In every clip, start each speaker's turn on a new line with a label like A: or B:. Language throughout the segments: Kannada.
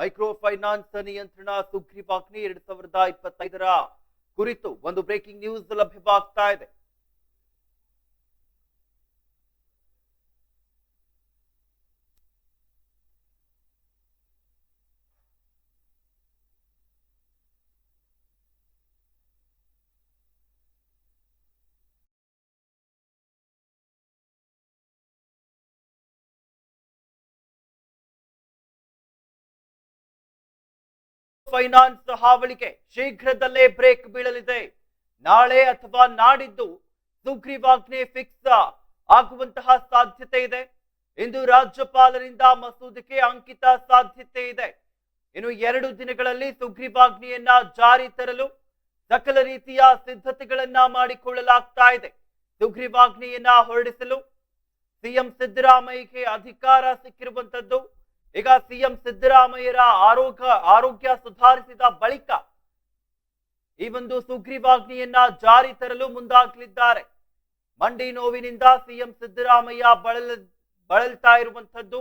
A: ಮೈಕ್ರೋ ಫೈನಾನ್ಸ್ ನಿಯಂತ್ರಣ ಸುಗ್ರೀವಾಜ್ಞೆ ಎರಡ್ ಸಾವಿರದ ಇಪ್ಪತ್ತೈದರ ಕುರಿತು ಒಂದು ಬ್ರೇಕಿಂಗ್ ನ್ಯೂಸ್ ಲಭ್ಯವಾಗ್ತಾ ಇದೆ. ಫೈನಾನ್ಸ್ ಹಾವಳಿಗೆ ಶೀಘ್ರದಲ್ಲೇ ಬ್ರೇಕ್ ಬೀಳಲಿದೆ. ನಾಳೆ ಅಥವಾ ನಾಡಿದ್ದು ಸುಗ್ರೀವಾಜ್ಞೆ ಫಿಕ್ಸ್ ಆಗುವಂತಹ ಸಾಧ್ಯತೆ ಇದೆ. ಇಂದು ರಾಜ್ಯಪಾಲರಿಂದ ಮಸೂದೆಗೆ ಅಂಕಿತ ಸಾಧ್ಯತೆ ಇದೆ. ಇನ್ನು ಎರಡು ದಿನಗಳಲ್ಲಿ ಸುಗ್ರೀವಾಜ್ಞೆಯನ್ನ ಜಾರಿ ತರಲು ಸಕಲ ರೀತಿಯ ಸಿದ್ಧತೆಗಳನ್ನ ಮಾಡಿಕೊಳ್ಳಲಾಗ್ತಾ ಇದೆ. ಸುಗ್ರೀವಾಜ್ಞೆಯನ್ನ ಹೊರಡಿಸಲು ಸಿಎಂ ಸಿದ್ದರಾಮಯ್ಯಗೆ ಅಧಿಕಾರ ಸಿಕ್ಕಿರುವಂತದ್ದು ಈಗ ಸಿಎಂ ಸಿದ್ದರಾಮಯ್ಯರ ಆರೋಗ್ಯ ಆರೋಗ್ಯ ಸುಧಾರಿಸಿದ ಬಳಿಕ ಈ ಒಂದು ಸುಗ್ರೀವಾಜ್ಞೆಯನ್ನ ಜಾರಿ ತರಲು ಮುಂದಾಗಲಿದ್ದಾರೆ. ಮಂಡಿ ನೋವಿನಿಂದ ಸಿಎಂ ಸಿದ್ದರಾಮಯ್ಯ ಬಳಲ, ಬಳಲ್ತಾ ಇರುವಂತದ್ದು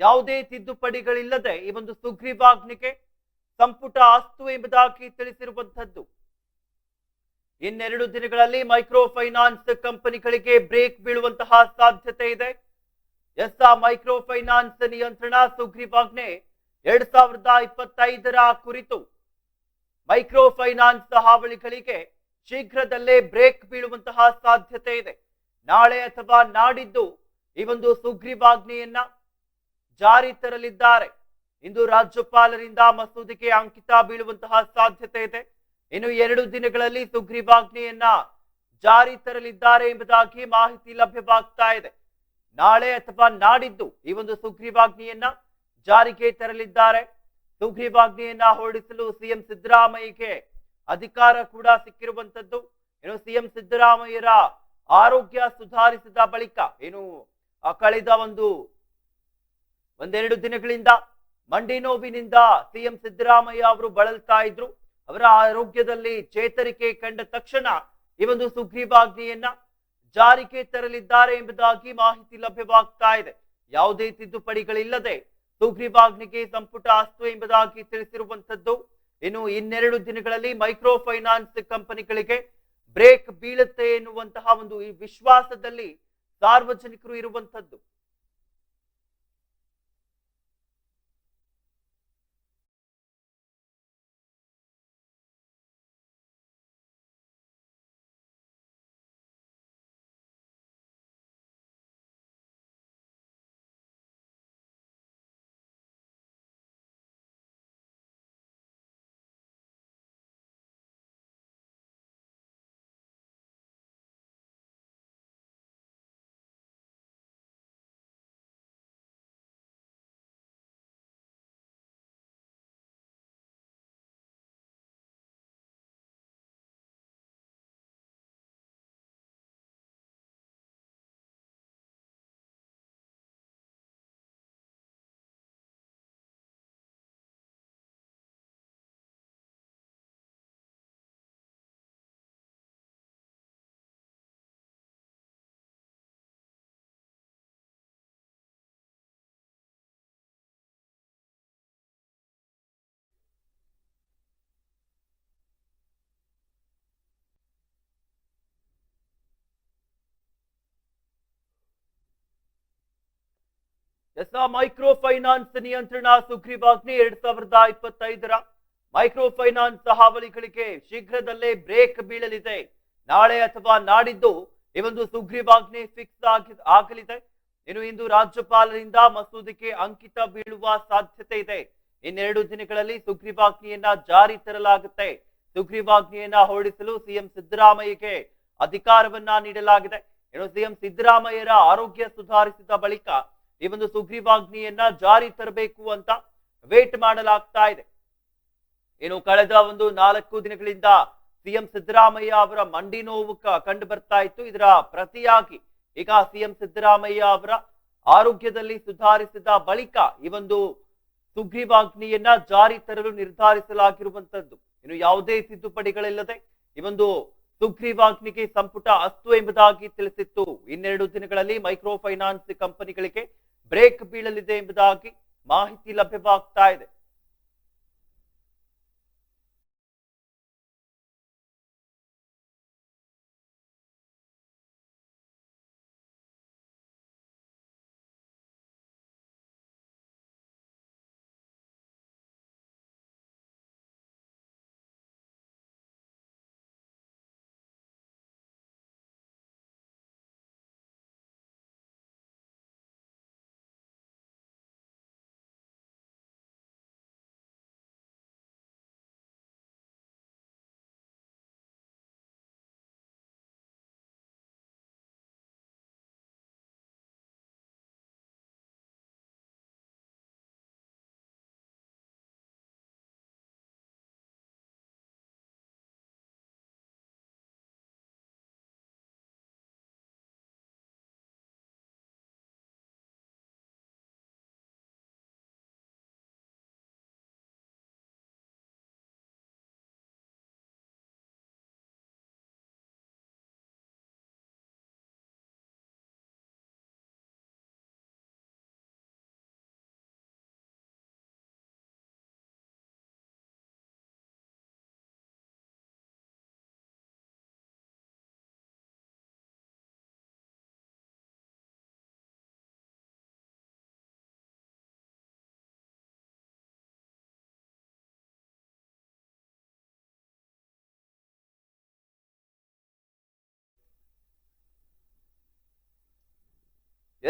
A: ಯಾವುದೇ ತಿದ್ದುಪಡಿಗಳಿಲ್ಲದೆ ಈ ಒಂದು ಸುಗ್ರೀವಾಜ್ಞೆಗೆ ಸಂಪುಟ ಅಸ್ತು ಎಂಬುದಾಗಿ ತಿಳಿಸಿರುವಂತದ್ದು ಇನ್ನೆರಡು ದಿನಗಳಲ್ಲಿ ಮೈಕ್ರೋ ಫೈನಾನ್ಸ್ ಕಂಪನಿಗಳಿಗೆ ಬ್ರೇಕ್ ಬೀಳುವಂತಹ ಸಾಧ್ಯತೆ ಇದೆ. ಎಸ್ ಮೈಕ್ರೋ ಫೈನಾನ್ಸ್ ನಿಯಂತ್ರಣ ಸುಗ್ರೀವಾಜ್ಞೆ ಎರಡ್ ಸಾವಿರದ ಇಪ್ಪತ್ತೈದರ ಕುರಿತು ಮೈಕ್ರೋ ಫೈನಾನ್ಸ್ ಹಾವಳಿಗಳಿಗೆ ಶೀಘ್ರದಲ್ಲೇ ಬ್ರೇಕ್ ಬೀಳುವಂತಹ ಸಾಧ್ಯತೆ ಇದೆ. ನಾಳೆ ಅಥವಾ ನಾಡಿದ್ದು ಈ ಒಂದು ಸುಗ್ರೀವಾಜ್ಞೆಯನ್ನ ಜಾರಿ ತರಲಿದ್ದಾರೆ. ಇಂದು ರಾಜ್ಯಪಾಲರಿಂದ ಮಸೂದೆಗೆ ಅಂಕಿತ ಬೀಳುವಂತಹ ಸಾಧ್ಯತೆ ಇದೆ. ಇನ್ನು ಎರಡು ದಿನಗಳಲ್ಲಿ ಸುಗ್ರೀವಾಜ್ಞೆಯನ್ನ ಜಾರಿ ತರಲಿದ್ದಾರೆ ಎಂಬುದಾಗಿ ಮಾಹಿತಿ ಲಭ್ಯವಾಗ್ತಾ ಇದೆ. ನಾಳೆ ಅಥವಾ ನಾಡಿದ್ದು ಈ ಒಂದು ಸುಗ್ರೀವಾಜ್ಞೆಯನ್ನ ಜಾರಿಗೆ ತರಲಿದ್ದಾರೆ. ಸುಗ್ರೀವಾಜ್ಞೆಯನ್ನ ಹೊರಡಿಸಲು ಸಿಎಂ ಸಿದ್ದರಾಮಯ್ಯಗೆ ಅಧಿಕಾರ ಕೂಡ ಸಿಕ್ಕಿರುವಂತದ್ದು ಏನು ಸಿಎಂ ಸಿದ್ದರಾಮಯ್ಯರ ಆರೋಗ್ಯ ಸುಧಾರಿಸಿದ ಬಳಿಕ ಏನು ಕಳೆದ ಒಂದು ಒಂದೆರಡು ದಿನಗಳಿಂದ ಮಂಡಿ ನೋವಿನಿಂದ ಸಿಎಂ ಸಿದ್ದರಾಮಯ್ಯ ಅವರು ಬಳಲ್ತಾ ಇದ್ರು. ಅವರ ಆರೋಗ್ಯದಲ್ಲಿ ಚೇತರಿಕೆ ಕಂಡ ತಕ್ಷಣ ಈ ಒಂದು ಸುಗ್ರೀವಾಜ್ಞೆಯನ್ನ ಜಾರಿಗೆ ತರಲಿದ್ದಾರೆ ಎಂಬುದಾಗಿ ಮಾಹಿತಿ ಲಭ್ಯವಾಗ್ತಾ ಇದೆ. ಯಾವುದೇ ತಿದ್ದುಪಡಿಗಳಿಲ್ಲದೆ ಸುಗ್ರೀವಾಜ್ಞೆಗೆ ಸಂಪುಟ ಅಸ್ತು ಎಂಬುದಾಗಿ ತಿಳಿಸಿರುವಂತದ್ದು ಇನ್ನು ಇನ್ನೆರಡು ದಿನಗಳಲ್ಲಿ ಮೈಕ್ರೋ ಫೈನಾನ್ಸ್ ಕಂಪನಿಗಳಿಗೆ ಬ್ರೇಕ್ ಬೀಳುತ್ತೆ ಎನ್ನುವಂತಹ ಒಂದು ವಿಶ್ವಾಸದಲ್ಲಿ ಸಾರ್ವಜನಿಕರು ಇರುವಂತದ್ದು ಎಸ್ ಮೈಕ್ರೋ ಫೈನಾನ್ಸ್ ನಿಯಂತ್ರಣ ಸುಗ್ರೀವಾಜ್ಞೆ ಎರಡ್ ಸಾವಿರದ ಇಪ್ಪತ್ತೈದರ ಮೈಕ್ರೋ ಫೈನಾನ್ಸ್ ಹಾವಳಿಗಳಿಗೆ ಶೀಘ್ರದಲ್ಲೇ ಬ್ರೇಕ್ ಬೀಳಲಿದೆ. ನಾಳೆ ಅಥವಾ ನಾಡಿದ್ದು ಈ ಒಂದು ಸುಗ್ರೀವಾಜ್ಞೆ ಫಿಕ್ಸ್ ಆಗಿ ಆಗಲಿದೆ. ಇನ್ನು ಇಂದು ರಾಜ್ಯಪಾಲರಿಂದ ಮಸೂದೆಗೆ ಅಂಕಿತ ಬೀಳುವ ಸಾಧ್ಯತೆ ಇದೆ. ಇನ್ನೆರಡು ದಿನಗಳಲ್ಲಿ ಸುಗ್ರೀವಾಜ್ಞೆಯನ್ನ ಜಾರಿ ತರಲಾಗುತ್ತೆ. ಸುಗ್ರೀವಾಜ್ಞೆಯನ್ನ ಹೊರಡಿಸಲು ಸಿಎಂ ಸಿದ್ದರಾಮಯ್ಯಗೆ ಅಧಿಕಾರವನ್ನ ನೀಡಲಾಗಿದೆ. ಇನ್ನು ಸಿಎಂ ಸಿದ್ದರಾಮಯ್ಯರ ಆರೋಗ್ಯ ಸುಧಾರಿಸಿದ ಬಳಿಕ ಈ ಒಂದು ಸುಗ್ರೀವಾಜ್ಞೆಯನ್ನ ಜಾರಿ ತರಬೇಕು ಅಂತ ವೇಟ್ ಮಾಡಲಾಗ್ತಾ ಇದೆ. ಏನು ಕಳೆದ ಒಂದು ನಾಲ್ಕು ದಿನಗಳಿಂದ ಸಿಎಂ ಸಿದ್ದರಾಮಯ್ಯ ಅವರ ಮಂಡಿ ನೋವು ಕಂಡು ಬರ್ತಾ ಇತ್ತು. ಇದರ ಪ್ರತಿಯಾಗಿ ಈಗ ಸಿಎಂ ಸಿದ್ದರಾಮಯ್ಯ ಅವರ ಆರೋಗ್ಯದಲ್ಲಿ ಸುಧಾರಿಸಿದ ಬಳಿಕ ಈ ಒಂದು ಸುಗ್ರೀವಾಜ್ಞೆಯನ್ನ ಜಾರಿ ತರಲು ನಿರ್ಧರಿಸಲಾಗಿರುವಂತದ್ದು. ಇನ್ನು ಯಾವುದೇ ತಿದ್ದುಪಡಿಗಳಿಲ್ಲದೆ ಈ ಒಂದು ಸುಗ್ರೀವಾಜ್ಞೆಗೆ ಸಂಪುಟ ಅಸ್ತು ಎಂಬುದಾಗಿ ತಿಳಿಸಿತ್ತು. ಇನ್ನೆರಡು ದಿನಗಳಲ್ಲಿ ಮೈಕ್ರೋ ಫೈನಾನ್ಸ್ ಕಂಪನಿಗಳಿಗೆ ಬ್ರೇಕ್ ಬೀಳಲಿದೆ ಎಂಬುದಾಗಿ ಮಾಹಿತಿ ಲಭ್ಯವಾಗ್ತಾ ಇದೆ.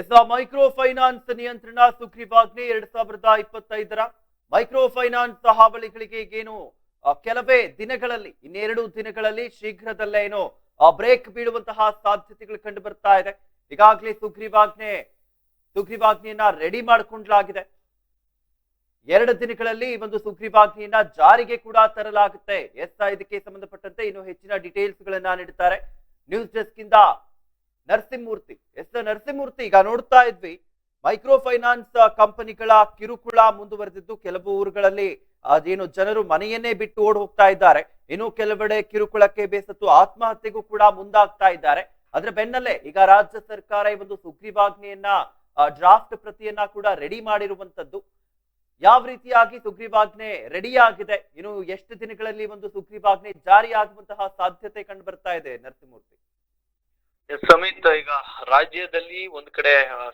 A: ಎಸ್ ಮೈಕ್ರೋ ಫೈನಾನ್ಸ್ ನಿಯಂತ್ರಣ ಸುಗ್ರೀವಾಜ್ಞೆ ಎರಡ್ ಸಾವಿರದ ಇಪ್ಪತ್ತೈದರ ಮೈಕ್ರೋ ಫೈನಾನ್ಸ್ ಹಾವಳಿಗಳಿಗೆ ಏನು ಕೆಲವೇ ದಿನಗಳಲ್ಲಿ, ಇನ್ನೆರಡು ದಿನಗಳಲ್ಲಿ ಶೀಘ್ರದಲ್ಲೇ ಏನು ಬ್ರೇಕ್ ಬೀಳುವಂತಹ ಸಾಧ್ಯತೆಗಳು ಕಂಡು ಬರ್ತಾ ಇದೆ. ಈಗಾಗಲೇ ಸುಗ್ರೀವಾಜ್ಞೆ, ಸುಗ್ರೀವಾಜ್ಞೆಯನ್ನ ರೆಡಿ ಮಾಡಿಕೊಂಡ್ಲಾಗಿದೆ. ಎರಡು ದಿನಗಳಲ್ಲಿ ಈ ಒಂದು ಸುಗ್ರೀವಾಜ್ಞೆಯನ್ನ ಜಾರಿಗೆ ಕೂಡ ತರಲಾಗುತ್ತೆ. ಎಸ್ ಇದಕ್ಕೆ ಸಂಬಂಧಪಟ್ಟಂತೆ ಇನ್ನು ಹೆಚ್ಚಿನ ಡೀಟೇಲ್ಸ್ ಗಳನ್ನ ನೀಡುತ್ತಾರೆ ನ್ಯೂಸ್ ಡೆಸ್ಕ್ ಇಂದ ನರಸಿಂಹಮೂರ್ತಿ, ಎಸ್ ನರಸಿಂಹಮೂರ್ತಿ ಈಗ ನೋಡ್ತಾ ಇದ್ವಿ. ಮೈಕ್ರೋ ಫೈನಾನ್ಸ್ ಕಂಪನಿಗಳ ಕಿರುಕುಳ ಮುಂದುವರೆದಿದ್ದು ಕೆಲವು ಊರುಗಳಲ್ಲಿ ಅದೇನು ಜನರು ಮನೆಯನ್ನೇ ಬಿಟ್ಟು ಓಡ್ ಹೋಗ್ತಾ ಇದ್ದಾರೆ. ಇನ್ನು ಕೆಲವೆಡೆ ಕಿರುಕುಳಕ್ಕೆ ಬೇಸತ್ತು ಆತ್ಮಹತ್ಯೆಗೂ ಕೂಡ ಮುಂದಾಗ್ತಾ ಇದ್ದಾರೆ. ಅದ್ರ ಬೆನ್ನಲ್ಲೇ ಈಗ ರಾಜ್ಯ ಸರ್ಕಾರ ಈ ಒಂದು ಸುಗ್ರೀವಾಜ್ಞೆಯನ್ನ ಡ್ರಾಫ್ಟ್ ಪ್ರತಿಯನ್ನ ಕೂಡ ರೆಡಿ ಮಾಡಿರುವಂತದ್ದು ಯಾವ ರೀತಿಯಾಗಿ ಸುಗ್ರೀವಾಜ್ಞೆ ರೆಡಿ ಆಗಿದೆ ಇನ್ನು ಎಷ್ಟು ದಿನಗಳಲ್ಲಿ ಒಂದು ಸುಗ್ರೀವಾಜ್ಞೆ ಜಾರಿ ಆಗುವಂತಹ ಸಾಧ್ಯತೆ ಕಂಡು ಬರ್ತಾ ಇದೆ ನರಸಿಂಹಮೂರ್ತಿ?
B: ಸಮೇತ ಈಗ ರಾಜ್ಯದಲ್ಲಿ ಒಂದ್ ಕಡೆ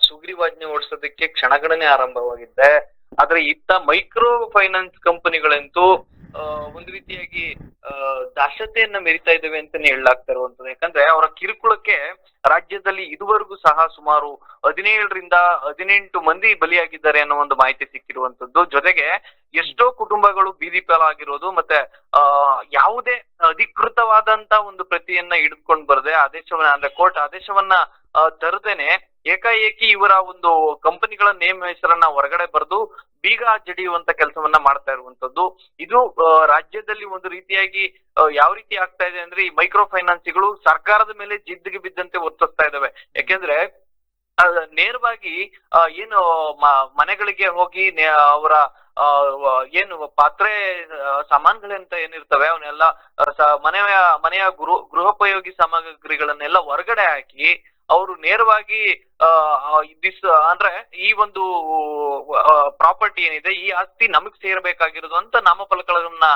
B: ಸುಗ್ರೀವಾಜ್ಞೆ ಓಡಿಸೋದಕ್ಕೆ ಕ್ಷಣಗಣನೆ ಆರಂಭವಾಗಿದೆ. ಆದ್ರೆ ಇತ್ತ ಮೈಕ್ರೋ ಫೈನಾನ್ಸ್ ಕಂಪನಿಗಳಂತೂ ಒಂದ್ ರೀತಿಯಾಗಿ ಆ, ದಾಸತೆಯನ್ನ ಮೆರಿತಾ ಇದ್ದೇವೆ ಅಂತಾನೆ ಹೇಳಲಾಗ್ತಾ ಇರುವಂತದ್ದು ಯಾಕಂದ್ರೆ ಅವರ ಕಿರುಕುಳಕ್ಕೆ ರಾಜ್ಯದಲ್ಲಿ ಇದುವರೆಗೂ ಸಹ ಸುಮಾರು ಹದಿನೇಳರಿಂದ ಹದಿನೆಂಟು ಮಂದಿ ಬಲಿಯಾಗಿದ್ದಾರೆ ಅನ್ನೋ ಒಂದು ಮಾಹಿತಿ ಸಿಕ್ಕಿರುವಂತದ್ದು ಜೊತೆಗೆ ಎಷ್ಟೋ ಕುಟುಂಬಗಳು ಬೀದಿ ಪಾಲಾಗಿರೋದು ಮತ್ತೆ ಆ ಯಾವುದೇ ಅಧಿಕೃತವಾದಂತ ಒಂದು ಪ್ರತಿಯನ್ನ ಹಿಡಿದುಕೊಂಡು ಬರದೆ ಆದೇಶವನ್ನ ಅಂದ್ರೆ ಕೋರ್ಟ್ ಆದೇಶವನ್ನ ತರದೇನೆ ಏಕಾಏಕಿ ಇವರ ಒಂದು ಕಂಪನಿಗಳ ನೇಮ್ ಹೆಸರನ್ನ ಹೊರಗಡೆ ಬರೆದು ಬೀಗ ಜಡಿಯುವಂತ ಕೆಲಸವನ್ನ ಮಾಡ್ತಾ ಇರುವಂತದ್ದು. ಇದು ರಾಜ್ಯದಲ್ಲಿ ಒಂದು ರೀತಿಯಾಗಿ ಯಾವ ರೀತಿ ಆಗ್ತಾ ಇದೆ ಅಂದ್ರೆ ಈ ಮೈಕ್ರೋ ಫೈನಾನ್ಸಿಗಳು ಸರ್ಕಾರದ ಮೇಲೆ ಜಿದ್ದಿಗೆ ಬಿದ್ದಂತೆ ಒತ್ತಿಸ್ತಾ ಇದಾವೆ. ಯಾಕೆಂದ್ರೆ ನೇರವಾಗಿ ಏನು ಮನೆಗಳಿಗೆ ಹೋಗಿ ಅವರ ಏನು, ಪಾತ್ರೆ ಸಾಮಾನುಗಳಂತ ಏನಿರ್ತವೆ, ಅವನ್ನೆಲ್ಲ ಮನೆಯ ಮನೆಯ ಗೃಹ ಗೃಹೋಪಯೋಗಿ ಸಾಮಗ್ರಿಗಳನ್ನೆಲ್ಲ ಹೊರಗಡೆ ಹಾಕಿ ಅವರು ನೇರವಾಗಿ ದಿಸ್ ಅಂದ್ರೆ ಈ ಒಂದು ಪ್ರಾಪರ್ಟಿ ಏನಿದೆ, ಈ ಆಸ್ತಿ ನಮಗ್ ಸೇರ್ಬೇಕಾಗಿರೋದು ಅಂತ ನಾಮಫಲಕಗಳನ್ನ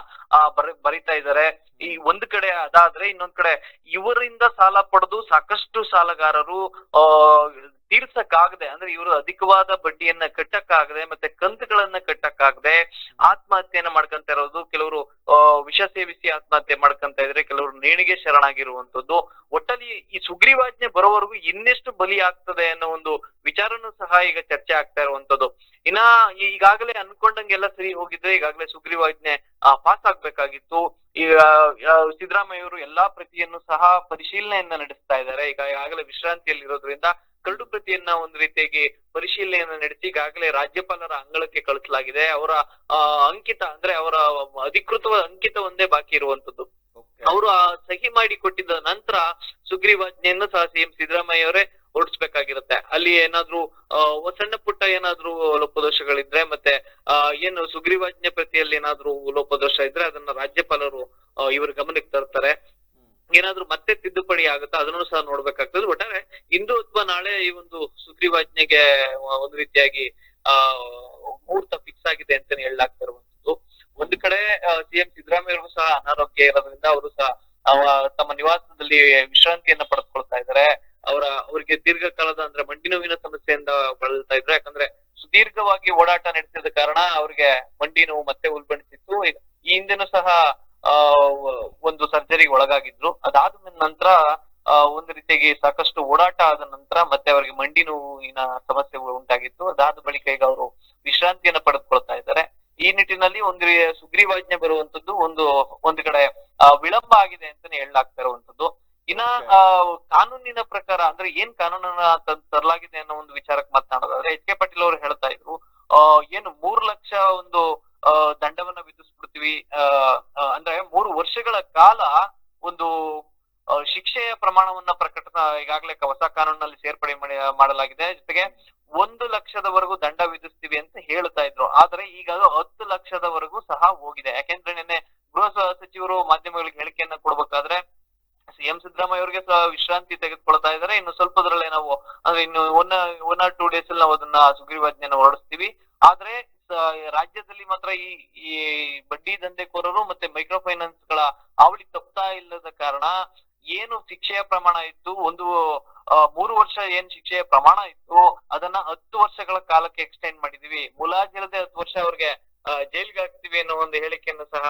B: ಬರಿತಾ ಇದ್ದಾರೆ. ಈ ಒಂದ್ ಕಡೆ ಅದಾದ್ರೆ ಇನ್ನೊಂದ್ ಕಡೆ ಇವರಿಂದ ಸಾಲ ಪಡೆದು ಸಾಕಷ್ಟು ಸಾಲಗಾರರು ತೀರ್ಸಕ್ಕಾಗದೆ, ಅಂದ್ರೆ ಇವರು ಅಧಿಕವಾದ ಬಡ್ಡಿಯನ್ನ ಕಟ್ಟಕ್ಕಾಗದೆ, ಮತ್ತೆ ಕಂತುಗಳನ್ನ ಕಟ್ಟಕ್ಕಾಗದೆ ಆತ್ಮಹತ್ಯೆಯನ್ನ ಮಾಡ್ಕೊಂತ ಇರೋದು, ಕೆಲವರು ವಿಷ ಸೇವಿಸಿ ಆತ್ಮಹತ್ಯೆ ಮಾಡ್ಕೊಂತ ಇದ್ರೆ ಕೆಲವರು ನೇಣಿಗೆ ಶರಣಾಗಿರುವಂತದ್ದು. ಒಟ್ಟಲ್ಲಿ ಈ ಸುಗ್ರೀವಾಜ್ಞೆ ಬರೋವರೆಗೂ ಇನ್ನೆಷ್ಟು ಬಲಿ ಆಗ್ತದೆ ಅನ್ನೋ ಒಂದು ವಿಚಾರನೂ ಸಹ ಈಗ ಚರ್ಚೆ ಆಗ್ತಾ ಇರುವಂತದ್ದು. ಇನ್ನ ಈಗಾಗಲೇ ಅನ್ಕೊಂಡಂಗೆಲ್ಲ ಸರಿ ಹೋಗಿದ್ರೆ ಈಗಾಗಲೇ ಸುಗ್ರೀವಾಜ್ಞೆ ಪಾಸ್ ಆಗ್ಬೇಕಾಗಿತ್ತು. ಈಗ ಸಿದ್ದರಾಮಯ್ಯವರು ಎಲ್ಲಾ ಪ್ರತಿಯನ್ನು ಸಹ ಪರಿಶೀಲನೆಯನ್ನ ನಡೆಸ್ತಾ ಇದ್ದಾರೆ. ಈಗ ಈಗಾಗಲೇ ವಿಶ್ರಾಂತಿಯಲ್ಲಿರೋದ್ರಿಂದ ಕರಡು ಪ್ರತಿಯನ್ನ ಒಂದು ರೀತಿಯಾಗಿ ಪರಿಶೀಲನೆಯನ್ನ ನಡೆಸಿ ಈಗಾಗಲೇ ರಾಜ್ಯಪಾಲರ ಅಂಗಳಕ್ಕೆ ಕಳಿಸಲಾಗಿದೆ. ಅವರ ಅಂಕಿತ ಅಂದ್ರೆ ಅವರ ಅಧಿಕೃತ ಅಂಕಿತ ಒಂದೇ ಬಾಕಿ ಇರುವಂತದ್ದು. ಅವರು ಆ ಸಹಿ ಮಾಡಿ ಕೊಟ್ಟಿದ್ದ ನಂತರ ಸುಗ್ರೀವಾಜ್ಞೆಯನ್ನು ಸಹ ಸಿಎಂ ಸಿದ್ದರಾಮಯ್ಯ ಅವರೇ ಹೊರಡಿಸ್ಬೇಕಾಗಿರುತ್ತೆ. ಅಲ್ಲಿ ಏನಾದ್ರು ಸಣ್ಣ ಪುಟ್ಟ ಏನಾದ್ರೂ ಲೋಪದೋಷಗಳಿದ್ರೆ ಮತ್ತೆ ಏನು ಸುಗ್ರೀವಾಜ್ಞೆ ಪ್ರತಿಯಲ್ಲಿ ಏನಾದ್ರೂ ಲೋಪದೋಷ ಇದ್ರೆ ಅದನ್ನ ರಾಜ್ಯಪಾಲರು ಇವ್ರ ಗಮನಕ್ಕೆ ತರ್ತಾರೆ. ಏನಾದ್ರೂ ಮತ್ತೆ ತಿದ್ದುಪಡಿ ಆಗುತ್ತಾ ಅದನ್ನು ಸಹ ನೋಡ್ಬೇಕಾಗ್ತದೆ. ಒಟ್ಟಾರೆ ಇಂದು ಅಥವಾ ನಾಳೆ ಈ ಒಂದು ಸುಗ್ರೀವಾಜ್ಞೆಗೆ ಒಂದು ರೀತಿಯಾಗಿ, ಆ, ಮುಹೂರ್ತ ಫಿಕ್ಸ್ ಆಗಿದೆ ಅಂತಾನೆ ಹೇಳಲಾಗ್ತಾ ಇರುವಂತದ್ದು ಒಂದು ಕಡೆ ಸಿಎಂ ಸಿದ್ದರಾಮಯ್ಯ ಸಹ ಅನಾರೋಗ್ಯ ಇರೋದ್ರಿಂದ ಅವರು ಸಹ ತಮ್ಮ ನಿವಾಸದಲ್ಲಿ ವಿಶ್ರಾಂತಿಯನ್ನ ಪಡೆದುಕೊಳ್ತಾ ಇದ್ದಾರೆ. ಅವರ, ಅವರಿಗೆ ದೀರ್ಘಕಾಲದ ಅಂದ್ರೆ ಮಂಡಿ ನೋವಿನ ಸಮಸ್ಯೆಯಿಂದ ಬಳಲ್ತಾ ಇದ್ರು ಯಾಕಂದ್ರೆ ಸುದೀರ್ಘವಾಗಿ ಓಡಾಟ ನಡೆಸಿದ ಕಾರಣ ಅವರಿಗೆ ಮಂಡಿ ನೋವು ಮತ್ತೆ ಉಲ್ಬಣಿಸಿತ್ತು. ಈ ಹಿಂದೆನೂ ಸಹ ಒಂದು ಸರ್ಜರಿಗೆ ಒಳಗಾಗಿದ್ರು. ಅದಾದ ನಂತರ ಆ, ಒಂದು ರೀತಿಯಾಗಿ ಸಾಕಷ್ಟು ಓಡಾಟ ಆದ ನಂತರ ಮತ್ತೆ ಅವರಿಗೆ ಮಂಡಿ ನೋವಿನ ಸಮಸ್ಯೆಗಳು ಉಂಟಾಗಿತ್ತು. ಅದಾದ ಬಳಿಕ ಈಗ ಅವರು ವಿಶ್ರಾಂತಿಯನ್ನು ಪಡೆದುಕೊಳ್ತಾ ಇದ್ದಾರೆ. ಈ ನಿಟ್ಟಿನಲ್ಲಿ ಒಂದು ಸುಗ್ರೀವಾಜ್ಞೆ ಬರುವಂತದ್ದು ಒಂದು ಒಂದು ಕಡೆ ವಿಳಂಬ ಆಗಿದೆ ಅಂತಾನೆ ಹೇಳಲಾಗ್ತಾ ಇರುವಂತದ್ದು. ಇನ್ನ. ಕಾನೂನಿನ ಪ್ರಕಾರ ಅಂದ್ರೆ ಏನ್ ಕಾನೂನನ್ನ ತರಲಾಗಿದೆ ಅನ್ನೋ ಒಂದು ವಿಚಾರಕ್ಕೆ ಮಾತನಾಡೋದಾದ್ರೆ ಎಚ್ ಕೆ ಪಾಟೀಲ್ ಅವರು ಹೇಳ್ತಾ ಇದ್ರು ಏನು ಮೂರ್ ಲಕ್ಷ ಒಂದು ದಂಡವನ್ನ ವಿಧಿಸ್ಬಿಡ್ತೀವಿ. ಅಂದ್ರೆ ಮೂರು ವರ್ಷಗಳ ಕಾಲ ಒಂದು ಶಿಕ್ಷೆಯ ಪ್ರಮಾಣವನ್ನ ಪ್ರಕಟ ಈಗಾಗಲೇ ಹೊಸ ಕಾನೂನಿನಲ್ಲಿ ಸೇರ್ಪಡೆ ಮಾಡಿ, ಮಾಡಲಾಗಿದೆ. ಜೊತೆಗೆ ಒಂದು ಲಕ್ಷದವರೆಗೂ ದಂಡ ವಿಧಿಸ್ತೀವಿ ಅಂತ ಹೇಳ್ತಾ ಇದ್ರು. ಆದ್ರೆ ಈಗ ಅದು ಹತ್ತು ಲಕ್ಷದವರೆಗೂ ಸಹ ಹೋಗಿದೆ. ಯಾಕೆಂದ್ರೆ ನಿನ್ನೆ ಗೃಹ ಸಚಿವರು ಮಾಧ್ಯಮಗಳಿಗೆ ಹೇಳಿಕೆಯನ್ನ ಕೊಡ್ಬೇಕಾದ್ರೆ ಸಿಎಂ ಸಿದ್ದರಾಮಯ್ಯ ಅವರಿಗೆ ಸಹ ವಿಶ್ರಾಂತಿ ತೆಗೆದುಕೊಳ್ತಾ ಇದ್ದಾರೆ. ಇನ್ನು ಸ್ವಲ್ಪದ್ರಲ್ಲೇ ನಾವು, ಅಂದ್ರೆ ಇನ್ನು one one or two days ಅಲ್ಲಿ ನಾವು ಅದನ್ನ ಸುಗ್ರೀವಾಜ್ಞೆಯನ್ನು ಹೊರಡಿಸ್ತೀವಿ. ಆದ್ರೆ ರಾಜ್ಯದಲ್ಲಿ ಮಾತ್ರ ಈ ಈ ಬಡ್ಡಿ ದಂಧೆಕೋರರು ಮತ್ತೆ ಮೈಕ್ರೋ ಫೈನಾನ್ಸ್ಗಳ ಹಾವಳಿ ತಪ್ತಾ ಇಲ್ಲದ ಕಾರಣ ಏನು ಶಿಕ್ಷೆಯ ಪ್ರಮಾಣ ಇತ್ತು ಒಂದು ಮೂರು ವರ್ಷ ಏನ್ ಶಿಕ್ಷೆಯ ಪ್ರಮಾಣ ಇತ್ತು ಅದನ್ನ ಹತ್ತು ವರ್ಷಗಳ ಕಾಲಕ್ಕೆ ಎಕ್ಸ್ಟೆಂಡ್ ಮಾಡಿದೀವಿ. ಮುಲಾಜಿಲ್ಲದೆ ಹತ್ತು ವರ್ಷ ಅವ್ರಿಗೆ ಜೈಲ್ಗೆ ಹಾಕ್ತಿವಿ ಅನ್ನೋ ಒಂದು ಹೇಳಿಕೆಯನ್ನು ಸಹ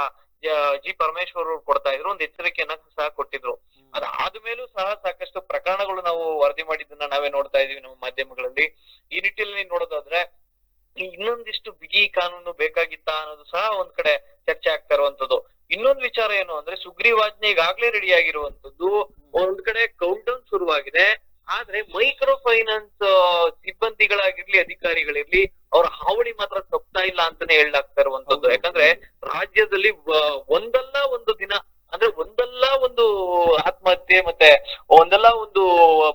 B: ಜಿ ಪರಮೇಶ್ವರ್ ಅವರು ಕೊಡ್ತಾ ಇದ್ರು ಒಂದು ಎಚ್ಚರಿಕೆಯನ್ನ ಸಹ ಕೊಟ್ಟಿದ್ರು. ಅದಾದ ಮೇಲೂ ಸಹ ಸಾಕಷ್ಟು ಪ್ರಕರಣಗಳು ನಾವು ವರದಿ ಮಾಡಿದ್ದನ್ನ ನಾವೇ ನೋಡ್ತಾ ಇದೀವಿ ನಮ್ಮ ಮಾಧ್ಯಮಗಳಲ್ಲಿ. ಈ ನಿಟ್ಟಿನಲ್ಲಿ ನೋಡೋದಾದ್ರೆ ಇನ್ನೊಂದಿಷ್ಟು ಬಿಗಿ ಕಾನೂನು ಬೇಕಾಗಿತ್ತಾ ಅನ್ನೋದು ಸಹ ಒಂದ್ ಕಡೆ ಚರ್ಚೆ ಆಗ್ತಾ ಇರುವಂತದ್ದು. ಇನ್ನೊಂದು ವಿಚಾರ ಏನು ಅಂದ್ರೆ ಸುಗ್ರೀವಾಜ್ಞೆ ಈಗಾಗ್ಲೇ ರೆಡಿ ಆಗಿರುವಂತದ್ದು ಒಂದ್ ಕಡೆ ಕೌಂಟ್ ಡೌನ್ ಶುರುವಾಗಿದೆ. ಆದ್ರೆ ಮೈಕ್ರೋ ಫೈನಾನ್ಸ್ ಸಿಬ್ಬಂದಿಗಳಾಗಿರ್ಲಿ ಅಧಿಕಾರಿಗಳಿರ್ಲಿ ಅವ್ರ ಹಾವಳಿ ಮಾತ್ರ ತಪ್ತಾ ಇಲ್ಲ ಅಂತಾನೆ ಹೇಳಲಾಗ್ತಾ ಇರುವಂತದ್ದು. ಯಾಕಂದ್ರೆ ರಾಜ್ಯದಲ್ಲಿ ಒಂದಲ್ಲ ಒಂದು ದಿನ ಅಂದ್ರೆ ಒಂದಲ್ಲ ಒಂದು ಆತ್ಮಹತ್ಯೆ ಮತ್ತೆ ಒಂದಲ್ಲ ಒಂದು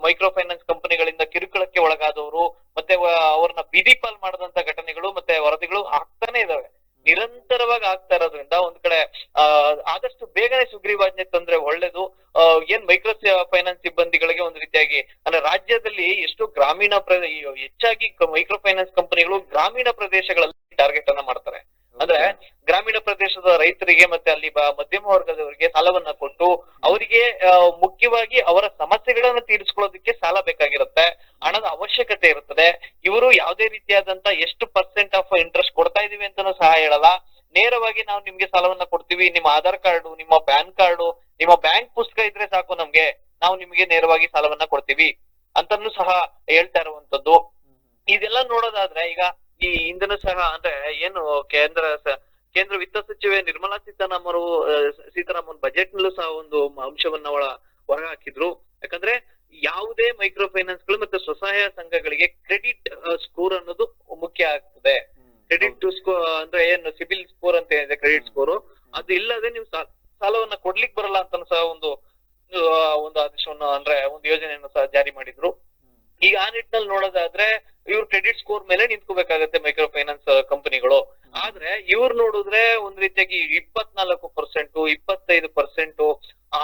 B: ಮೈಕ್ರೋ ಫೈನಾನ್ಸ್ ಕಂಪನಿಗಳಿಂದ ಕಿರುಕುಳಕ್ಕೆ ಒಳಗಾದವರು, ಮತ್ತೆ ಅವ್ರನ್ನ ಬೀದಿ ಪಾಲ್ ಮಾಡದಂತ ಘಟನೆಗಳು ಮತ್ತೆ ವರದಿಗಳು ಆಗ್ತಾನೆ ಇದಾವೆ. ನಿರಂತರವಾಗಿ ಆಗ್ತಾ ಇರೋದ್ರಿಂದ ಒಂದ್ ಕಡೆ ಆದಷ್ಟು ಬೇಗನೆ ಸುಗ್ರೀವಾಜ್ಞೆ ತಂದ್ರೆ ಒಳ್ಳೇದು. ಏನ್ ಮೈಕ್ರೋ ಫೈನಾನ್ಸ್ ಸಿಬ್ಬಂದಿಗಳಿಗೆ ಒಂದು ರೀತಿಯಾಗಿ, ಅಂದ್ರೆ ರಾಜ್ಯದಲ್ಲಿ ಎಷ್ಟು ಗ್ರಾಮೀಣ ಹೆಚ್ಚಾಗಿ ಮೈಕ್ರೋ ಫೈನಾನ್ಸ್ ಕಂಪನಿಗಳು ಗ್ರಾಮೀಣ ಪ್ರದೇಶಗಳಲ್ಲಿ ಟಾರ್ಗೆಟ್ ಅನ್ನ ಮಾಡ್ತಾರೆ. ಅಂದ್ರೆ ಗ್ರಾಮೀಣ ಪ್ರದೇಶದ ರೈತರಿಗೆ ಮತ್ತೆ ಅಲ್ಲಿ ಮಧ್ಯಮ ವರ್ಗದವರಿಗೆ ಸಾಲವನ್ನ ಕೊಟ್ಟು ಅವರಿಗೆ ಮುಖ್ಯವಾಗಿ ಅವರ ಸಮಸ್ಯೆಗಳನ್ನ ತೀರಿಸ್ಕೊಳ್ಳೋದಕ್ಕೆ ಸಾಲ ಬೇಕಾಗಿರುತ್ತೆ. ಹಣದ ಅವಶ್ಯಕತೆ ಇರುತ್ತದೆ. ಇವರು ಯಾವುದೇ ರೀತಿಯಾದಂತ ಎಷ್ಟು ಪರ್ಸೆಂಟ್ ಆಫ್ ಇಂಟ್ರೆಸ್ಟ್ ಕೊಡ್ತಾ ಇದೀವಿ ಅಂತಾನೂ ಸಹ ಹೇಳಲ್ಲ. ನೇರವಾಗಿ ನಾವು ನಿಮ್ಗೆ ಸಾಲವನ್ನ ಕೊಡ್ತೀವಿ. ನಿಮ್ಮ ಆಧಾರ್ ಕಾರ್ಡು ನಿಮ್ಮ ಪ್ಯಾನ್ ಕಾರ್ಡು ನಿಮ್ಮ ಬ್ಯಾಂಕ್ ಪುಸ್ತಕ ಇದ್ರೆ ಸಾಕು ನಮ್ಗೆ. ನಾವು ನಿಮ್ಗೆ ನೇರವಾಗಿ ಸಾಲವನ್ನ ಕೊಡ್ತೀವಿ ಅಂತಾನು ಸಹ ಹೇಳ್ತಾ ಇರುವಂತದ್ದು. ಇದೆಲ್ಲ ನೋಡೋದಾದ್ರೆ ಈಗ ಈ ಹಿಂದನೂ ಸಹ ಅಂದ್ರೆ ಏನು ಕೇಂದ್ರ ಕೇಂದ್ರ ವಿತ್ತ ಸಚಿವೆ ನಿರ್ಮಲಾ ಸೀತಾರಾಮನ್ ಅವರು ಸೀತಾರಾಮನ್ ಬಜೆಟ್ ನಲ್ಲೂ ಸಹ ಒಂದು ಅಂಶವನ್ನ ಅವಳ ಹೊರಹಾಕಿದ್ರು ಯಾಕಂದ್ರೆ ಯಾವುದೇ ಮೈಕ್ರೋ ಫೈನಾನ್ಸ್ಗಳು ಮತ್ತೆ ಸ್ವಸಹಾಯ ಸಂಘಗಳಿಗೆ ಕ್ರೆಡಿಟ್ ಸ್ಕೋರ್ ಅನ್ನೋದು ಮುಖ್ಯ ಆಗ್ತದೆ. ಕ್ರೆಡಿಟ್ ಸ್ಕೋರ್ ಅಂದ್ರೆ ಏನು ಸಿಬಿಲ್ ಸ್ಕೋರ್ ಅಂತ ಏನಿದೆ ಕ್ರೆಡಿಟ್ ಸ್ಕೋರ್ ಅದು ಇಲ್ಲದೆ ನೀವು ಸಾಲವನ್ನ ಕೊಡ್ಲಿಕ್ಕೆ ಬರಲ್ಲ ಅಂತ ಸಹ ಒಂದು ಒಂದು ಆದೇಶವನ್ನು ಅಂದ್ರೆ ಒಂದು ಯೋಜನೆಯನ್ನು ಸಹ ಜಾರಿ ಮಾಡಿದ್ರು. ಈಗ ಆ ನಿಟ್ಟಿನಲ್ಲಿ ನೋಡೋದಾದ್ರೆ ಇವ್ರ ಕ್ರೆಡಿಟ್ ಸ್ಕೋರ್ ಮೇಲೆ ನಿಂತ್ಕೋಬೇಕಾಗತ್ತೆ ಮೈಕ್ರೋ ಫೈನಾನ್ಸ್ ಕಂಪನಿಗಳು ಆದ್ರೆ ಇವ್ರು ನೋಡಿದ್ರೆ ಒಂದ್ ರೀತಿಯಾಗಿ ಇಪ್ಪತ್ನಾಲ್ಕು ಪರ್ಸೆಂಟ್ ಇಪ್ಪತ್ತೈದು percent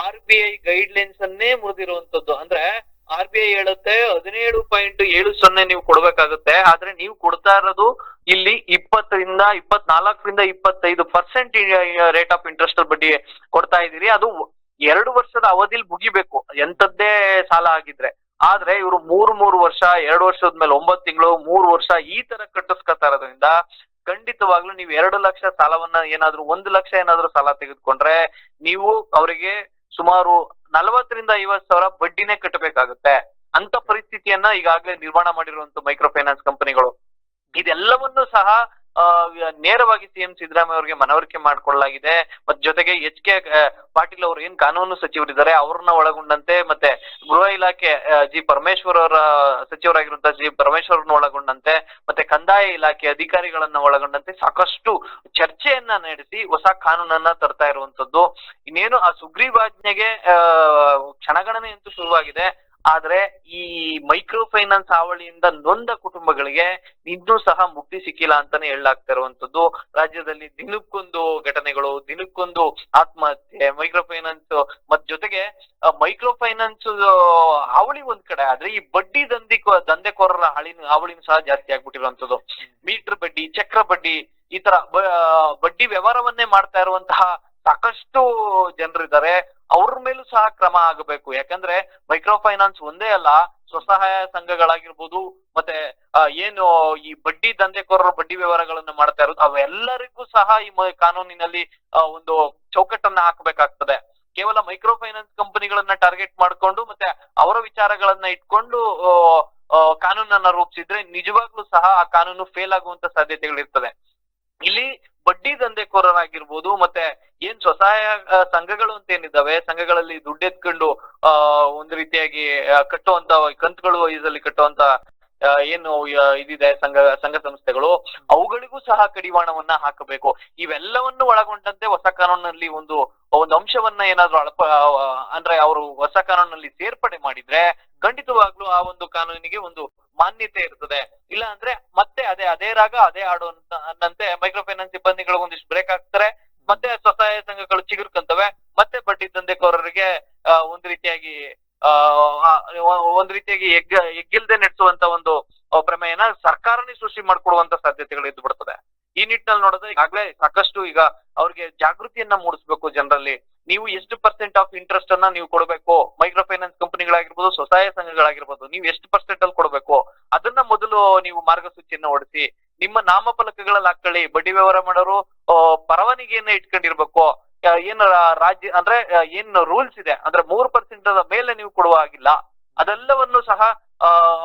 B: R B I guideline ಅನ್ನೇ ಮುರಿದಿರುವಂತದ್ದು. ಅಂದ್ರೆ ಆರ್ ಬಿ ಐ ಹೇಳುತ್ತೆ ಹದಿನೇಳು ಪಾಯಿಂಟ್ ಏಳು ಸೊನ್ನೆ ನೀವು ಕೊಡ್ಬೇಕಾಗುತ್ತೆ. ಆದ್ರೆ ನೀವು ಕೊಡ್ತಾ ಇರೋದು ಇಲ್ಲಿ ಇಪ್ಪತ್ತರಿಂದ ಇಪ್ಪತ್ನಾಲ್ಕರಿಂದ ಇಪ್ಪತ್ತೈದು ಪರ್ಸೆಂಟ್ ರೇಟ್ ಆಫ್ ಇಂಟ್ರೆಸ್ಟ್ ಬಡ್ಡಿ ಕೊಡ್ತಾ ಇದೀರಿ ಅದು ಎರಡು ವರ್ಷದ ಅವಧಿಲಿ ಮುಗಿಬೇಕು. ಎಂತದ್ದೇ ಸಾಲ ಆಗಿದ್ರೆ. ಆದ್ರೆ ಇವರು ಮೂರ್ ಮೂರು ವರ್ಷ, ಎರಡು ವರ್ಷದ ಮೇಲೆ ಒಂಬತ್ತು ತಿಂಗಳು, ಮೂರು ವರ್ಷ ಈ ತರ ಕಟ್ಟಿಸ್ಕೊತಾ ಇರೋದ್ರಿಂದ ಖಂಡಿತವಾಗ್ಲೂ ನೀವು ಎರಡು ಲಕ್ಷ ಸಾಲವನ್ನ ಏನಾದ್ರೂ, ಒಂದು ಲಕ್ಷ ಏನಾದ್ರೂ ಸಾಲ ತೆಗೆದುಕೊಂಡ್ರೆ ನೀವು ಅವರಿಗೆ ಸುಮಾರು ನಲವತ್ತರಿಂದ ಐವತ್ ಸಾವಿರ ಬಡ್ಡಿನೇ ಕಟ್ಟಬೇಕಾಗುತ್ತೆ. ಅಂತ ಪರಿಸ್ಥಿತಿಯನ್ನ ಈಗಾಗಲೇ ನಿರ್ಮಾಣ ಮಾಡಿರುವಂತ ಮೈಕ್ರೋ ಫೈನಾನ್ಸ್ ಕಂಪನಿಗಳು. ಇದೆಲ್ಲವನ್ನೂ ಸಹ ನೇರವಾಗಿ ಸಿಎಂ ಸಿದ್ದರಾಮಯ್ಯ ಅವರಿಗೆ ಮನವರಿಕೆ ಮಾಡಿಕೊಳ್ಳಲಾಗಿದೆ. ಮತ್ತೆ ಜೊತೆಗೆ ಎಚ್ ಕೆ ಪಾಟೀಲ್ ಅವರು ಏನ್ ಕಾನೂನು ಸಚಿವರಿದ್ದಾರೆ, ಅವ್ರನ್ನ ಒಳಗೊಂಡಂತೆ ಮತ್ತೆ ಗೃಹ ಇಲಾಖೆ ಜಿ ಪರಮೇಶ್ವರ್ ಅವರ ಸಚಿವರಾಗಿರುವಂತಹ ಜಿ ಪರಮೇಶ್ವರ್ ಅವ್ರನ್ನ ಒಳಗೊಂಡಂತೆ, ಮತ್ತೆ ಕಂದಾಯ ಇಲಾಖೆ ಅಧಿಕಾರಿಗಳನ್ನ ಒಳಗೊಂಡಂತೆ ಸಾಕಷ್ಟು ಚರ್ಚೆಯನ್ನ ನಡೆಸಿ ಹೊಸ ಕಾನೂನನ್ನ ತರ್ತಾ ಇರುವಂತದ್ದು. ಇನ್ನೇನು ಆ ಸುಗ್ರೀವಾಜ್ಞೆಗೆ ಕ್ಷಣಗಣನೆ ಅಂತೂ ಶುರುವಾಗಿದೆ. ಆದ್ರೆ ಈ ಮೈಕ್ರೋ ಫೈನಾನ್ಸ್ ಹಾವಳಿಯಿಂದ ನೊಂದ ಕುಟುಂಬಗಳಿಗೆ ಇನ್ನೂ ಸಹ ಮುಕ್ತಿ ಸಿಕ್ಕಿಲ್ಲ ಅಂತಾನೆ ಹೇಳಲಾಗ್ತಾ ಇರುವಂತದ್ದು ರಾಜ್ಯದಲ್ಲಿ ದಿನಕ್ಕೊಂದು ಘಟನೆಗಳು, ದಿನಕ್ಕೊಂದು ಆತ್ಮಹತ್ಯೆ ಮೈಕ್ರೋ ಫೈನಾನ್ಸ್ ಮತ್ ಜೊತೆಗೆ ಮೈಕ್ರೋ ಫೈನಾನ್ಸ್ ಹಾವಳಿ ಒಂದ್ ಕಡೆ, ಆದ್ರೆ ಈ ಬಡ್ಡಿ ದಂಧಿ ದಂಧೆಕೋರರ ಹಾಳಿನ, ಹಾವಳಿನೂ ಸಹ ಜಾಸ್ತಿ ಆಗ್ಬಿಟ್ಟಿರುವಂತದ್ದು ಮೀಟರ್ ಬಡ್ಡಿ, ಚಕ್ರ ಬಡ್ಡಿ, ಈ ತರ ಬಡ್ಡಿ ವ್ಯವಹಾರವನ್ನೇ ಮಾಡ್ತಾ ಇರುವಂತಹ ಸಾಕಷ್ಟು ಜನರಿದ್ದಾರೆ. ಅವ್ರ ಮೇಲೂ ಸಹ ಕ್ರಮ ಆಗಬೇಕು. ಯಾಕಂದ್ರೆ ಮೈಕ್ರೋ ಫೈನಾನ್ಸ್ ಒಂದೇ ಅಲ್ಲ, ಸ್ವಸಹಾಯ ಸಂಘಗಳಾಗಿರ್ಬೋದು, ಮತ್ತೆ ಏನು ಈ ಬಡ್ಡಿ ದಂಧೆಕೋರರು ಬಡ್ಡಿ ವ್ಯವಹಾರಗಳನ್ನ ಮಾಡ್ತಾ ಇರೋದು, ಅವೆಲ್ಲರಿಗೂ ಸಹ ಈ ಕಾನೂನಿನಲ್ಲಿ ಒಂದು ಚೌಕಟ್ಟನ್ನ ಹಾಕಬೇಕಾಗ್ತದೆ. ಕೇವಲ ಮೈಕ್ರೋ ಫೈನಾನ್ಸ್ ಕಂಪನಿಗಳನ್ನ ಟಾರ್ಗೆಟ್ ಮಾಡ್ಕೊಂಡು, ಮತ್ತೆ ಅವರ ವಿಚಾರಗಳನ್ನ ಇಟ್ಕೊಂಡು ಕಾನೂನನ್ನ ರೂಪಿಸಿದ್ರೆ ನಿಜವಾಗ್ಲೂ ಸಹ ಆ ಕಾನೂನು ಫೇಲ್ ಆಗುವಂತ ಸಾಧ್ಯತೆಗಳಿರ್ತದೆ. ಇಲ್ಲಿ ಬಡ್ಡಿ ದಂಧೆಕೋರರಾಗಿರ್ಬೋದು, ಮತ್ತೆ ಏನ್ ಸ್ವಸಹಾಯ ಸಂಘಗಳು ಅಂತ ಏನಿದ್ದಾವೆ, ಸಂಘಗಳಲ್ಲಿ ದುಡ್ಡು ಎತ್ಕೊಂಡು ಆ, ಒಂದು ರೀತಿಯಾಗಿ ಕಟ್ಟುವಂತ ಕಂತುಗಳು ಇದರಲ್ಲಿ ಕಟ್ಟುವಂತ ಏನು ಇದಿದೆ, ಸಂಘ ಸಂಘ ಸಂಸ್ಥೆಗಳು, ಅವುಗಳಿಗೂ ಸಹ ಕಡಿವಾಣವನ್ನ ಹಾಕಬೇಕು. ಇವೆಲ್ಲವನ್ನು ಒಳಗೊಂಡಂತೆ ಹೊಸ ಕಾನೂನಲ್ಲಿ ಒಂದು ಒಂದು ಅಂಶವನ್ನ ಏನಾದ್ರೂ ಅಳಪ ಅಂದ್ರೆ ಅವರು ಹೊಸ ಕಾನೂನಿನಲ್ಲಿ ಸೇರ್ಪಡೆ ಮಾಡಿದ್ರೆ ಖಂಡಿತವಾಗ್ಲೂ ಆ ಒಂದು ಕಾನೂನಿಗೆ ಒಂದು ಮಾನ್ಯತೆ ಇರ್ತದೆ. ಇಲ್ಲ ಅಂದ್ರೆ ಮತ್ತೆ ಅದೇ ಅದೇ ರಾಗ, ಅದೇ ಹಾಡು ಅನ್ನಂತೆ ಮೈಕ್ರೋ ಫೈನಾನ್ಸ್ ಸಿಬ್ಬಂದಿಗಳು ಒಂದಿಷ್ಟು ಬ್ರೇಕ್ ಹಾಕ್ತಾರೆ. ಮತ್ತೆ ಸ್ವಸಹಾಯ ಸಂಘಗಳು ಚಿಗುರ್ಕಂತವೆ ಮತ್ತೆ ಬಡ್ಡಿ ದಂಧೆಕೋರರಿಗೆ ಒಂದ್ ರೀತಿಯಾಗಿ ಒಂದ್ ರೀತಿಯಾಗಿ ಎಗ್, ಎಗ್ಗಿಲ್ದೆ ನಡೆಸುವಂತ ಒಂದು ಪ್ರಮೇಯನ ಸರ್ಕಾರನೇ ಸೃಷ್ಟಿ ಮಾಡ್ಕೊಡುವಂತ ಸಾಧ್ಯತೆಗಳು ಇದ್ದು ಬಿಡ್ತದೆ. ಈ ನಿಟ್ಟಿನಲ್ಲಿ ನೋಡಿದ್ರೆ ಈಗಾಗಲೇ ಸಾಕಷ್ಟು ಈಗ ಅವ್ರಿಗೆ ಜಾಗೃತಿಯನ್ನ ಮೂಡಿಸ್ಬೇಕು ಜನರಲ್ಲಿ. ನೀವು ಎಷ್ಟು ಪರ್ಸೆಂಟ್ ಆಫ್ ಇಂಟ್ರೆಸ್ಟ್ ಅನ್ನ ನೀವು ಕೊಡಬೇಕು? ಮೈಕ್ರೋ ಫೈನಾನ್ಸ್ ಕಂಪನಿಗಳಾಗಿರ್ಬೋದು, ಸ್ವಸಹಾಯ ಸಂಘಗಳಾಗಿರ್ಬೋದು, ನೀವು ಎಷ್ಟು ಪರ್ಸೆಂಟ್ ಅಲ್ಲಿ ಕೊಡಬೇಕು? ಅದನ್ನ ಮೊದಲು ನೀವು ಮಾರ್ಗಸೂಚಿಯನ್ನ ಹೊಡಿಸಿ ನಿಮ್ಮ ನಾಮಫಲಕಗಳಲ್ಲಿ ಹಾಕೊಳ್ಳಿ ಬಡ್ಡಿ ವ್ಯವಹಾರ ಮಾಡೋರು ಪರವಾನಿಗೆಯನ್ನ ಇಟ್ಕೊಂಡಿರ್ಬೇಕು. ಏನ್ ರಾಜ್ಯ, ಅಂದ್ರೆ ಏನ್ ರೂಲ್ಸ್ ಇದೆ, ಅಂದ್ರೆ ಮೂರು ಪರ್ಸೆಂಟ್ ಮೇಲೆ ನೀವು ಕೊಡುವ ಹಾಗಿಲ್ಲ, ಅದೆಲ್ಲವನ್ನು ಸಹ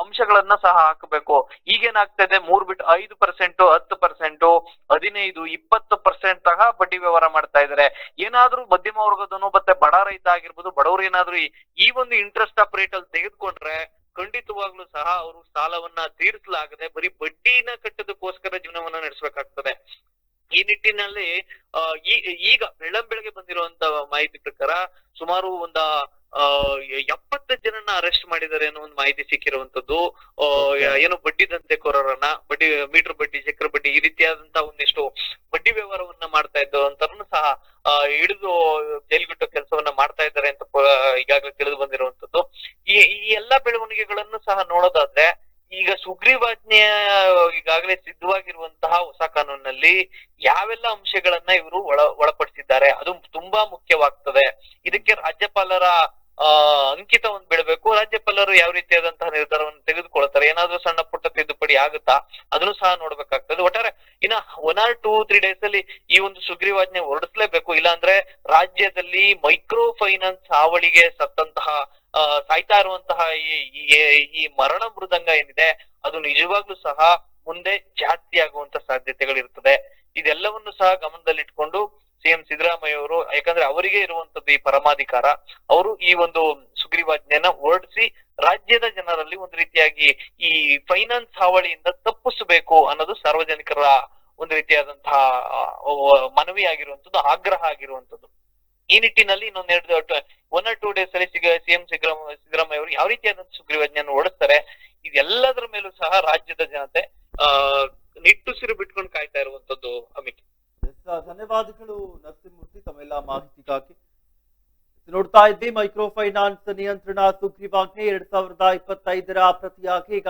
B: ಅಂಶಗಳನ್ನ ಸಹ ಹಾಕಬೇಕು. ಈಗೇನಾಗ್ತಾ ಇದೆ, ಮೂರ್ ಬಿಟ್ಟು ಐದು ಪರ್ಸೆಂಟ್ ಹತ್ತು ಪರ್ಸೆಂಟ್ ಹದಿನೈದು, ಇಪ್ಪತ್ತು ಪರ್ಸೆಂಟ್ ಸಹ ಬಡ್ಡಿ ವ್ಯವಹಾರ ಮಾಡ್ತಾ ಇದಾರೆ ಏನಾದ್ರೂ ಮಧ್ಯಮ ವರ್ಗದನು ಮತ್ತೆ ಬಡ ರೈತ ಆಗಿರ್ಬೋದು, ಬಡವರು ಏನಾದ್ರೂ ಈ ಒಂದು ಇಂಟ್ರೆಸ್ಟ್ ಆಫ್ ರೇಟ್ ಅಲ್ಲಿ ತೆಗೆದುಕೊಂಡ್ರೆ ಖಂಡಿತವಾಗ್ಲೂ ಸಹ ಅವರು ಸಾಲವನ್ನ ತೀರಿಸಲಾಗದೆ ಬರೀ ಬಡ್ಡಿನ ಕಟ್ಟೋದಕ್ಕೋಸ್ಕರ ಜೀವನವನ್ನ ನಡೆಸಬೇಕಾಗ್ತದೆ. ಈ ನಿಟ್ಟಿನಲ್ಲಿ ಈಗ ಬೆಳ್ಳಂ ಬೆಳಗ್ಗೆ ಬಂದಿರುವಂತ ಮಾಹಿತಿ ಪ್ರಕಾರ ಸುಮಾರು ಒಂದ ಆ, ಎಪ್ಪತ್ತು ಜನನ್ನ ಅರೆಸ್ಟ್ ಮಾಡಿದ್ದಾರೆ ಅನ್ನೋ ಒಂದು ಮಾಹಿತಿ ಸಿಕ್ಕಿರುವಂತದ್ದು. ಏನು ಬಡ್ಡಿ ದಂಧೆಕೋರರನ್ನ ಬಡ್ಡಿ ಮೀಟರ್ ಬಡ್ಡಿ ಚಕ್ರ ಬಡ್ಡಿ ಈ ರೀತಿಯಾದಂತ ಒಂದಿಷ್ಟು ಬಡ್ಡಿ ವ್ಯವಹಾರವನ್ನ ಮಾಡ್ತಾ ಇದ್ದವಂತರನ್ನು ಸಹ ಹಿಡಿದು ಜೈಲ್ಗಿಟ್ಟೋ ಕೆಲಸವನ್ನ ಮಾಡ್ತಾ ಇದ್ದಾರೆ ಅಂತ ಈಗಾಗಲೇ ತಿಳಿದು ಬಂದಿರುವಂತದ್ದು ಈ ಈ ಎಲ್ಲಾ ಬೆಳವಣಿಗೆಗಳನ್ನು ಸಹ ನೋಡೋದಾದ್ರೆ ಈಗ ಸುಗ್ರೀವಾಜ್ಞೆಯ ಈಗಾಗಲೇ ಸಿದ್ಧವಾಗಿರುವಂತಹ ಹೊಸ ಕಾನೂನಿನಲ್ಲಿ ಯಾವೆಲ್ಲ ಅಂಶಗಳನ್ನ ಇವರು ಒಳ, ಒಳಪಡಿಸಿದ್ದಾರೆ, ಅದು ತುಂಬಾ ಮುಖ್ಯವಾಗ್ತದೆ. ಇದಕ್ಕೆ ರಾಜ್ಯಪಾಲರ ಆ ಅಂಕಿತ ಒಂದ್ ಬಿಡಬೇಕು. ರಾಜ್ಯಪಾಲರು ಯಾವ ರೀತಿಯಾದಂತಹ ನಿರ್ಧಾರವನ್ನು ತೆಗೆದುಕೊಳ್ತಾರೆ? ಏನಾದ್ರೂ ಸಣ್ಣ ಪುಟ್ಟ ತಿದ್ದುಪಡಿ ಆಗುತ್ತಾ? ಅದನ್ನು ಸಹ ನೋಡ್ಬೇಕಾಗ್ತದೆ. ಒಟ್ಟಾರೆ, ಇನ್ನ one or two three days ಅಲ್ಲಿ ಈ ಒಂದು ಸುಗ್ರೀವಾಜ್ಞೆ ಹೊರಡಿಸ್ಲೇಬೇಕು. ಇಲ್ಲಾಂದ್ರೆ ರಾಜ್ಯದಲ್ಲಿ ಮೈಕ್ರೋ ಫೈನಾನ್ಸ್ ಹಾವಳಿಗೆ ಸತ್ತಂತಹ ಸಾಯ್ತಾ ಇರುವಂತಹ ಈ ಮರಣ ಮೃದಂಗ ಏನಿದೆ, ಅದು ನಿಜವಾಗ್ಲೂ ಸಹ ಮುಂದೆ ಜಾಸ್ತಿ ಆಗುವಂತ ಸಾಧ್ಯತೆಗಳಿರ್ತದೆ ಇದೆಲ್ಲವನ್ನು ಸಹ ಗಮನದಲ್ಲಿಟ್ಕೊಂಡು ಸಿಎಂ ಸಿದ್ದರಾಮಯ್ಯ ಅವರು ಯಾಕಂದ್ರೆ ಅವರಿಗೆ ಇರುವಂತದ್ದು ಈ ಪರಮಾಧಿಕಾರ, ಅವರು ಈ ಒಂದು ಸುಗ್ರೀವಾಜ್ಞೆಯನ್ನ ಹೊರಡಿಸಿ ರಾಜ್ಯದ ಜನರಲ್ಲಿ ಒಂದು ರೀತಿಯಾಗಿ ಈ ಫೈನಾನ್ಸ್ ಹಾವಳಿಯಿಂದ ತಪ್ಪಿಸಬೇಕು ಅನ್ನೋದು ಸಾರ್ವಜನಿಕರ ಒಂದು ರೀತಿಯಾದಂತಹ ಮನವಿ ಆಗಿರುವಂತದ್ದು ಆಗ್ರಹ ಆಗಿರುವಂತದ್ದು. ಈ ನಿಟ್ಟಿನಲ್ಲಿ ಇನ್ನೊಂದೆರಡು ಒನ್ ಆರ್ ಟೂ ಡೇಸ್ ಅಲ್ಲಿ ಸಿಗ, ಸಿಎಂ ಸಿದ್ದರಾಮಯ್ಯ ಸಿದ್ದರಾಮಯ್ಯ ಅವರು ಯಾವ ರೀತಿಯಾದಂತ ಸುಗ್ರೀವಾಜ್ಞೆಯನ್ನು ಹೊರಡಿಸ್ತಾರೆ, ಇದೆಲ್ಲದರ ಮೇಲೂ ಸಹ ರಾಜ್ಯದ ಜನತೆ ನಿಟ್ಟುಸಿರು ಬಿಟ್ಕೊಂಡು ಕಾಯ್ತಾ ಇರುವಂತದ್ದು ಅಮಿತ್.
A: ಧನ್ಯವಾದಗಳು. ನರಸಿಂಹಮೂರ್ತಿ, ತಮ್ಮೆಲ್ಲ ಮಾಹಿತಿಗಾಗಿ. ನೋಡ್ತಾ ಇದ್ವಿ ಮೈಕ್ರೋ ಫೈನಾನ್ಸ್ ನಿಯಂತ್ರಣ ಸುಗ್ರೀವಾಜ್ಞೆ ಎರಡ್ ಸಾವಿರದ ಇಪ್ಪತ್ತೈದರ ಪ್ರತಿಯಾಗಿ ಈಗ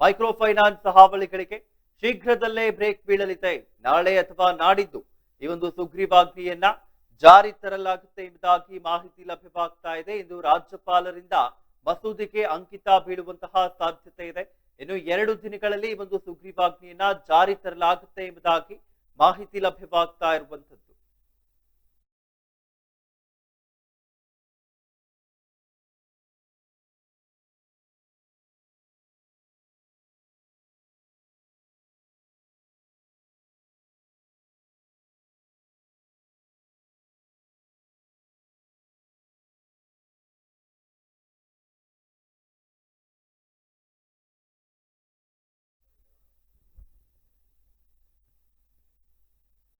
A: ಮೈಕ್ರೋ ಫೈನಾನ್ಸ್ ಹಾವಳಿಗಳಿಗೆ ಶೀಘ್ರದಲ್ಲೇ ಬ್ರೇಕ್ ಬೀಳಲಿದೆ. ನಾಳೆ ಅಥವಾ ನಾಡಿದ್ದು ಈ ಒಂದು ಸುಗ್ರೀವಾಜ್ಞೆಯನ್ನ ಜಾರಿ ತರಲಾಗುತ್ತೆ ಎಂಬುದಾಗಿ ಮಾಹಿತಿ ಲಭ್ಯವಾಗ್ತಾ ಇದೆ. ಇಂದು ರಾಜ್ಯಪಾಲರಿಂದ ಮಸೂದೆಗೆ ಅಂಕಿತ ಬೀಳುವಂತಹ ಸಾಧ್ಯತೆ ಇದೆ. ಇನ್ನು ಎರಡು ದಿನಗಳಲ್ಲಿ ಈ ಒಂದು ಸುಗ್ರೀವಾಜ್ಞೆಯನ್ನ ಜಾರಿ ತರಲಾಗುತ್ತೆ ಎಂಬುದಾಗಿ ಮಾಹಿತಿ ಲಭ್ಯವಾಗ್ತಾ ಇರುವಂತದ್ದು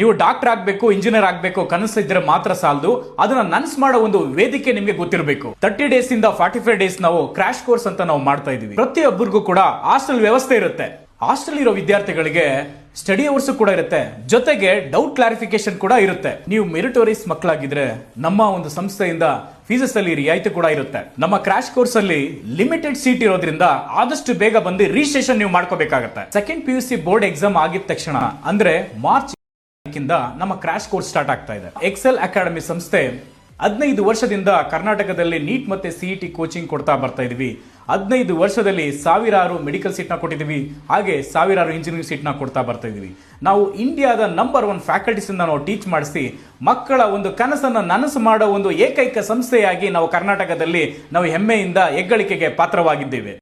C: ನೀವು ಡಾಕ್ಟರ್ ಆಗ್ಬೇಕು, ಇಂಜಿನಿಯರ್ ಆಗ್ಬೇಕು ಇದ್ರೆ ಮಾತ್ರ ಸಾಲದು. ಅದನ್ನ ನನ್ಸ್ ಮಾಡೋ ಒಂದು ವೇದಿಕೆ ನಿಮ್ಗೆ ಗೊತ್ತಿರಬೇಕು. ತರ್ಟಿ ಡೇಸ್ ಇಂದ ಫಾರ್ಟಿ ಫೈವ್ ಡೇಸ್ ನಾವು ಕ್ರಾಶ್ ಕೋರ್ಸ್ ಅಂತ ನಾವು ಮಾಡ್ತಾ ಇದೀವಿ. ಪ್ರತಿಯೊಬ್ಬರಿಗೂ ಕೂಡ ಹಾಸ್ಟೆಲ್ ವ್ಯವಸ್ಥೆ ಇರುತ್ತೆ. ಹಾಸ್ಟೆಲ್ ಇರೋ ವಿದ್ಯಾರ್ಥಿಗಳಿಗೆ ಸ್ಟಡಿ ಅವರ್ಸ್ ಕೂಡ ಇರುತ್ತೆ. ಜೊತೆಗೆ ಡೌಟ್ ಕ್ಲಾರಿಫಿಕೇಶನ್ ಕೂಡ ಇರುತ್ತೆ. ನೀವು ಮೆರಿಟೋರಿಯಸ್ ಮಕ್ಕಳಾಗಿದ್ರೆ ನಮ್ಮ ಒಂದು ಸಂಸ್ಥೆಯಿಂದ ಫೀಸಸ್ ಅಲ್ಲಿ ರಿಯಾಯಿತಿ ಕೂಡ ಇರುತ್ತೆ. ನಮ್ಮ ಕ್ರಾಶ್ ಕೋರ್ಸ್ ಅಲ್ಲಿ ಲಿಮಿಟೆಡ್ ಸೀಟ್ ಇರೋದ್ರಿಂದ ಆದಷ್ಟು ಬೇಗ ಬಂದು ರಿಜಿಸ್ಟ್ರೇಷನ್ ನೀವು ಮಾಡ್ಕೋಬೇಕಾಗತ್ತೆ. Second P U C board exam ಆಗಿದ ತಕ್ಷಣ, ಅಂದ್ರೆ ಮಾರ್ಚ್ ನಮ್ಮ ಕ್ರಾಶ್ ಕೋರ್ಸ್ ಸ್ಟಾರ್ಟ್ ಆಗ್ತಾ ಇದೆ. ಎಕ್ಸೆಲ್ ಅಕಾಡೆಮಿ ಸಂಸ್ಥೆ ಹದಿನೈದು ವರ್ಷದಿಂದ ಕರ್ನಾಟಕದಲ್ಲಿ ನೀಟ್ ಮತ್ತೆ ಸಿಇಟಿ ಕೋಚಿಂಗ್ ಕೊಡ್ತಾ ಬರ್ತಾ ಇದೀವಿ. ಹದಿನೈದು ವರ್ಷದಲ್ಲಿ ಸಾವಿರಾರು ಮೆಡಿಕಲ್ ಸೀಟ್ನ ಕೊಟ್ಟಿದ್ದೀವಿ ಹಾಗೆ ಸಾವಿರಾರು ಇಂಜಿನಿಯರಿಂಗ್ ಸೀಟ್ನ ಕೊಡ್ತಾ ಬರ್ತಾ ಇದೀವಿ. ನಾವು ಇಂಡಿಯಾದ ನಂಬರ್ ಒನ್ ಫ್ಯಾಕಲ್ಟೀಸ್ ನಾವು ಟೀಚ್ ಮಾಡಿಸಿ, ಮಕ್ಕಳ ಒಂದು ಕನಸನ್ನು ನನಸು ಮಾಡೋ ಒಂದು ಏಕೈಕ ಸಂಸ್ಥೆಯಾಗಿ ನಾವು ಕರ್ನಾಟಕದಲ್ಲಿ ನಾವು ಹೆಮ್ಮೆಯಿಂದ ಹೆಗ್ಗಳಿಕೆಗೆ ಪಾತ್ರವಾಗಿದ್ದೇವೆ.